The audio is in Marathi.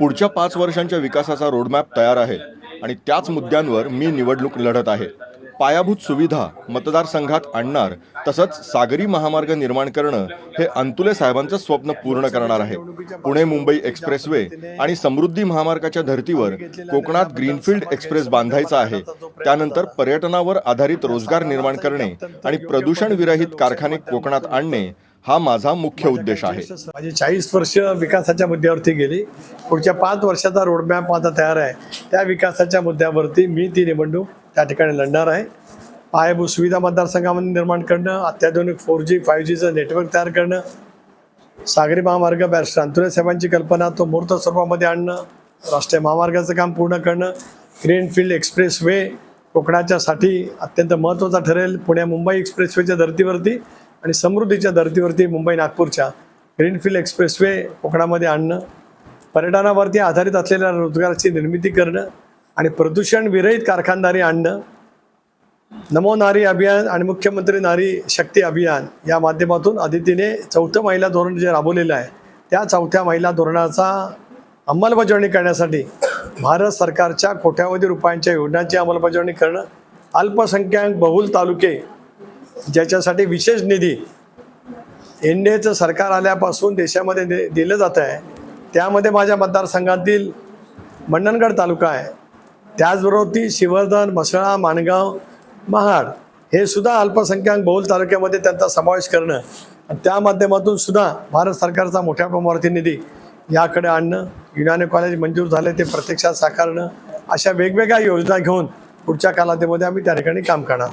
पुढच्या पाच वर्षांच्या विकासाचा रोडमॅप तयार आहे आणि त्याच मुद्द्यांवर मी निवडणूक लढत आहे. पायाभूत सुविधा मतदारसंघात आणणार तसंच सागरी महामार्ग निर्माण करणं हे अंतुले साहेबांचं स्वप्न पूर्ण करणार आहे. पुणे मुंबई एक्सप्रेसवे आणि समृद्धी महामार्गाच्या धर्तीवर कोकणात ग्रीनफील्ड एक्सप्रेस बांधायचा आहे. त्यानंतर पर्यटनावर आधारित रोजगार निर्माण करणे आणि प्रदूषण विरहित कारखाने कोकणात आणणे हा माझा मुख्य उद्देश आहे. माझी चाळीस वर्ष विकासाच्या मुद्द्यावरती गेली. पुढच्या पाच वर्षाचा रोडमॅप माझा तयार आहे. त्या विकासाच्या मुद्द्यावरती मी ती निवडणूक त्या ठिकाणी लढणार आहे. पायाभूत सुविधा मतदारसंघामध्ये निर्माण करणं अत्याधुनिक फोर जी फाईव्ह जीचं नेटवर्क तयार करणं सागरी महामार्ग बॅरिस्टर अंतुले साहेबांची कल्पना तो मूर्त स्वरूपामध्ये आणणं राष्ट्रीय महामार्गाचं काम पूर्ण करणं ग्रीनफील्ड एक्सप्रेस वे कोकणाच्यासाठी अत्यंत महत्त्वाचा ठरेल. पुणे मुंबई एक्सप्रेसवेच्या धर्तीवरती आणि समृद्धीच्या धर्तीवरती मुंबई नागपूरच्या ग्रीनफील्ड एक्सप्रेसवे कोकणामध्ये आणणं पर्यटनावरती आधारित असलेल्या रोजगाराची निर्मिती करणं आणि प्रदूषण विरहित कारखानदारी आणणं नमो नारी अभियान आणि मुख्यमंत्री नारी शक्ती अभियान या माध्यमातून आदितीने चौथं महिला धोरण जे राबवलेलं आहे त्या चौथ्या महिला धोरणाचा अंमलबजावणी करण्यासाठी भारत सरकारच्या कोट्यावधी रुपयांच्या योजनांची अंमलबजावणी करणं अल्पसंख्याक बहुल तालुके ज्याच्यासाठी विशेष निधी एन डी एचं सरकार आल्यापासून देशामध्ये दे दिलं जात आहे. त्यामध्ये माझ्या मतदारसंघातील मंडणगड तालुका आहे. त्याचबरोबर ती शिवर्धन म्हसळा माणगाव महाड हे सुद्धा अल्पसंख्याक बहुल तालुक्यामध्ये त्यांचा समावेश करणं आणि त्या माध्यमातून सुद्धा भारत सरकारचा मोठ्या प्रमाणावरती निधी याकडे आणणं युनानी कॉलेज मंजूर झाले ते प्रत्यक्षात साकारणं अशा वेगवेगळ्या योजना घेऊन पुढच्या कालावधीमध्ये आम्ही त्या ठिकाणी काम करणार.